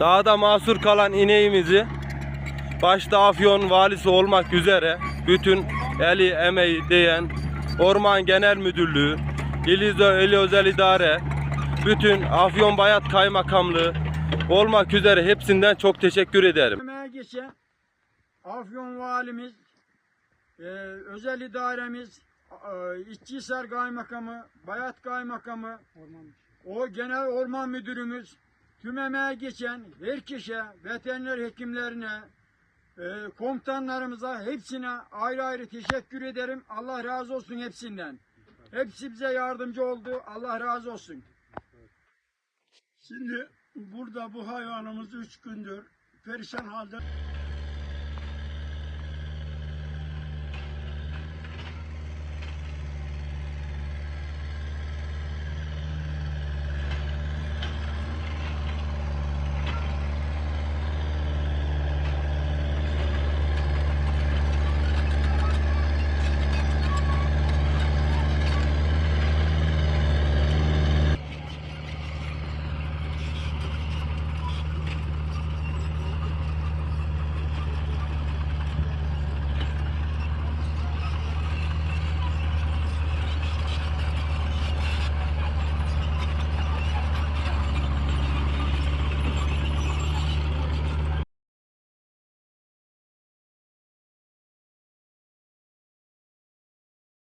Dağda mahsur kalan ineğimizi başta Afyon valisi olmak üzere bütün eli emeği diyen Orman Genel Müdürlüğü, İlizo Eli Özel İdare, bütün Afyon Bayat Kaymakamlığı olmak üzere hepsinden çok teşekkür ederim. Geçen Afyon Valimiz, e, özel idaremiz, e, İşçihisar Kaymakamı, Bayat Kaymakamı, o genel orman müdürümüz, tüm emeğe geçen herkese, veteriner hekimlerine, e, komutanlarımıza hepsine ayrı ayrı teşekkür ederim. Allah razı olsun hepsinden. Hepsi bize yardımcı oldu. Allah razı olsun. Şimdi burada bu hayvanımız üç gündür perişan halde